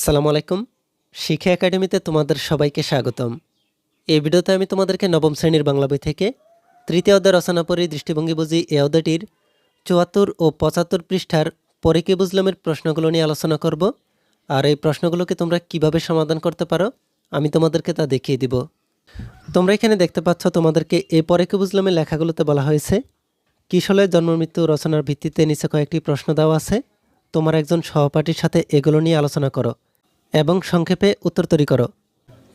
আসসালামু আলাইকুম। শিক্ষা একাডেমিতে তোমাদের সবাইকে স্বাগতম। এই ভিডিওতে আমি তোমাদেরকে নবম শ্রেণির বাংলা বই থেকে তৃতীয় অধ্যায় রচনা পরি দৃষ্টিভঙ্গি বুঝি এ অধ্যায়টির চুয়াত্তর ও পঁচাত্তর পৃষ্ঠার পরে কি বুঝলামের প্রশ্নগুলো নিয়ে আলোচনা করব। আর এই প্রশ্নগুলোকে তোমরা কীভাবে সমাধান করতে পারো, আমি তোমাদেরকে তা দেখিয়ে দিব। তোমরা এখানে দেখতে পাচ্ছ তোমাদেরকে এই পরে কি বুঝলামের লেখাগুলোতে বলা হয়েছে। কিশলের জন্ম, মৃত্যু, রচনার ভিত্তিতে নিচে কয়েকটি প্রশ্ন দেওয়া আছে। তোমার একজন সহপাঠীর সাথে এগুলো নিয়ে আলোচনা করো। এবং সংক্ষেপে উত্তর তৈরি করো।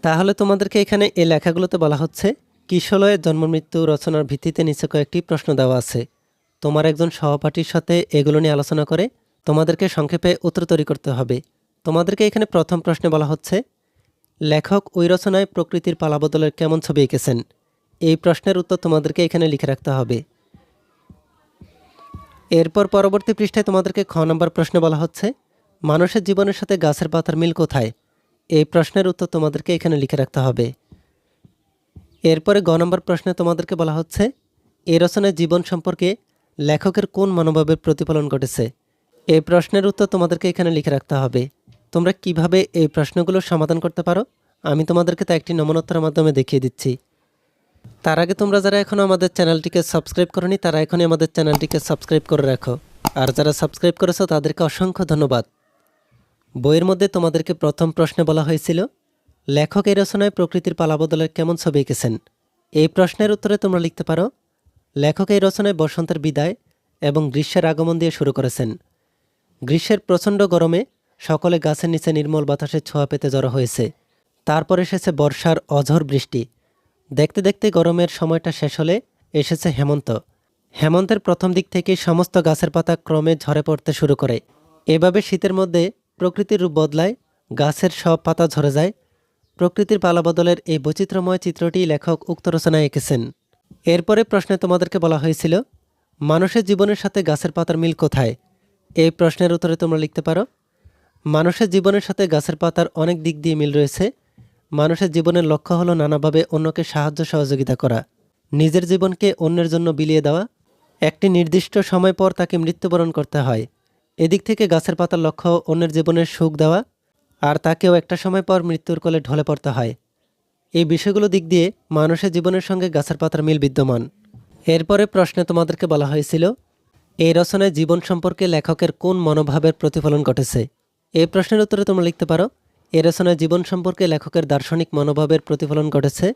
তাহলে তোমাদেরকে এখানে এই লেখাগুলোতে বলা হচ্ছে, কিশলয়ের জন্ম মৃত্যু রচনার ভিত্তিতে নিচে কয়েকটি প্রশ্ন দেওয়া আছে। তোমার একজন সহপাঠীর সাথে এগুলো নিয়ে আলোচনা করে তোমাদেরকে সংক্ষেপে উত্তর তৈরি করতে হবে। তোমাদেরকে এখানে প্রথম প্রশ্নে বলা হচ্ছে, লেখক ওই রচনায় প্রকৃতির পালাবদলের কেমন ছবি এঁকেছেন? এই প্রশ্নের উত্তর তোমাদেরকে এখানে লিখে রাখতে হবে। এরপর পরবর্তী পৃষ্ঠায় তোমাদেরকে খ নম্বর প্রশ্নে বলা হচ্ছে মানুষের জীবনের সাথে গাছের পাতার মিল কোথায়? এই প্রশ্নের উত্তর তোমাদেরকে এখানে লিখে রাখতে হবে। এরপরে গ নম্বর প্রশ্নে তোমাদেরকে বলা হচ্ছে, এই রচনায় জীবন সম্পর্কে লেখকের কোন মনোভাবের প্রতিফলন ঘটেছে? এই প্রশ্নের উত্তর তোমাদেরকে এখানে লিখে রাখতে হবে। তোমরা কীভাবে এই প্রশ্নগুলোর সমাধান করতে পারো? আমি তোমাদেরকে তা একটি নমনোত্তরের মাধ্যমে দেখিয়ে দিচ্ছি। তার আগে তোমরা যারা এখনও আমাদের চ্যানেলটিকে সাবস্ক্রাইব করনি, তারা এখনই আমাদের চ্যানেলটিকে সাবস্ক্রাইব করে রাখো। আর যারা সাবস্ক্রাইব করেছ, তাদেরকে অসংখ্য ধন্যবাদ। বইয়ের মধ্যে তোমাদেরকে প্রথম প্রশ্নে বলা হয়েছিল, লেখক এই রচনায় প্রকৃতির পালাবদলের কেমন ছবি এঁকেছেন? এই প্রশ্নের উত্তরে তোমরা লিখতে পারো, লেখক এই রচনায় বসন্তের বিদায় এবং গ্রীষ্মের আগমন দিয়ে শুরু করেছেন। গ্রীষ্মের প্রচণ্ড গরমে সকলে গাছের নিচে নির্মল বাতাসের ছোঁয়া পেতে জড়ো হয়েছে। তারপর এসেছে বর্ষার অঝর বৃষ্টি। দেখতে দেখতে গরমের সময়টা শেষ হলে এসেছে হেমন্ত। হেমন্তের প্রথম দিক থেকে সমস্ত গাছের পাতা ক্রমে ঝরে পড়তে শুরু করে। এভাবে শীতের মধ্যে প্রকৃতির রূপ বদলায়, গাছের সব পাতা ঝরে যায়। প্রকৃতির পালাবদলের এই বৈচিত্র্যময় চিত্রটি লেখক উক্ত রচনায় এঁকেছেন। এরপরে প্রশ্নে তোমাদেরকে বলা হয়েছিল, মানুষের জীবনের সাথে গাছের পাতার মিল কোথায়? এই প্রশ্নের উত্তরে তোমরা লিখতে পারো, মানুষের জীবনের সাথে গাছের পাতার অনেক দিক দিয়ে মিল রয়েছে। মানুষের জীবনের লক্ষ্য হলো নানাভাবে অন্যকে সাহায্য সহযোগিতা করা, নিজের জীবনকে অন্যের জন্য বিলিয়ে দেওয়া। একটি নির্দিষ্ট সময় পর তাকে মৃত্যুবরণ করতে হয়। এদিক থেকে গাছের পাতার লক্ষ্য অন্যের জীবনের সুখ দেওয়া আর তাকেও একটা সময় পর মৃত্যুর কোলে ঢলে পড়তে হয়। এই বিষয়গুলো দিক দিয়ে মানুষের জীবনের সঙ্গে গাছের পাতার মিল বিদ্যমান। এরপরে প্রশ্নে তোমাদেরকে বলা হয়েছিল, এই রচনায় জীবন সম্পর্কে লেখকের কোন মনোভাবের প্রতিফলন ঘটেছে? এই প্রশ্নের উত্তরে তোমরা লিখতে পারো এই রচনায় জীবন সম্পর্কে লেখকের দার্শনিক মনোভাবের প্রতিফলন ঘটেছে।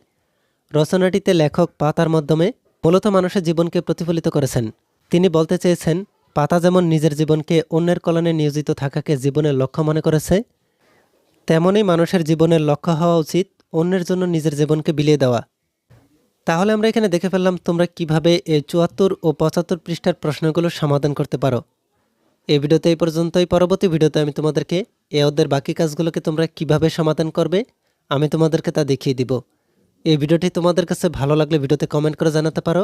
রচনাটিতে লেখক পাতার মাধ্যমে মূলত মানুষের জীবনকে প্রতিফলিত করেছেন। তিনি বলতে চেয়েছেন পাতা যেমন নিজের জীবনকে অন্যের কল্যাণে নিয়োজিত থাকাকে জীবনের লক্ষ্য মনে করেছে, তেমনই মানুষের জীবনের লক্ষ্য হওয়া উচিত অন্যের জন্য নিজের জীবনকে বিলিয়ে দেওয়া। তাহলে আমরা এখানে দেখে ফেললাম তোমরা কীভাবে এই চুয়াত্তর ও পঁচাত্তর পৃষ্ঠার প্রশ্নগুলোর সমাধান করতে পারো। এই ভিডিওতে এই পর্যন্তই। পরবর্তী ভিডিওতে আমি তোমাদেরকে এ ওদের বাকি কাজগুলোকে তোমরা কীভাবে সমাধান করবে, আমি তোমাদেরকে তা দেখিয়ে দিব। এই ভিডিওটি তোমাদের কাছে ভালো লাগলে ভিডিওতে কমেন্ট করে জানাতে পারো।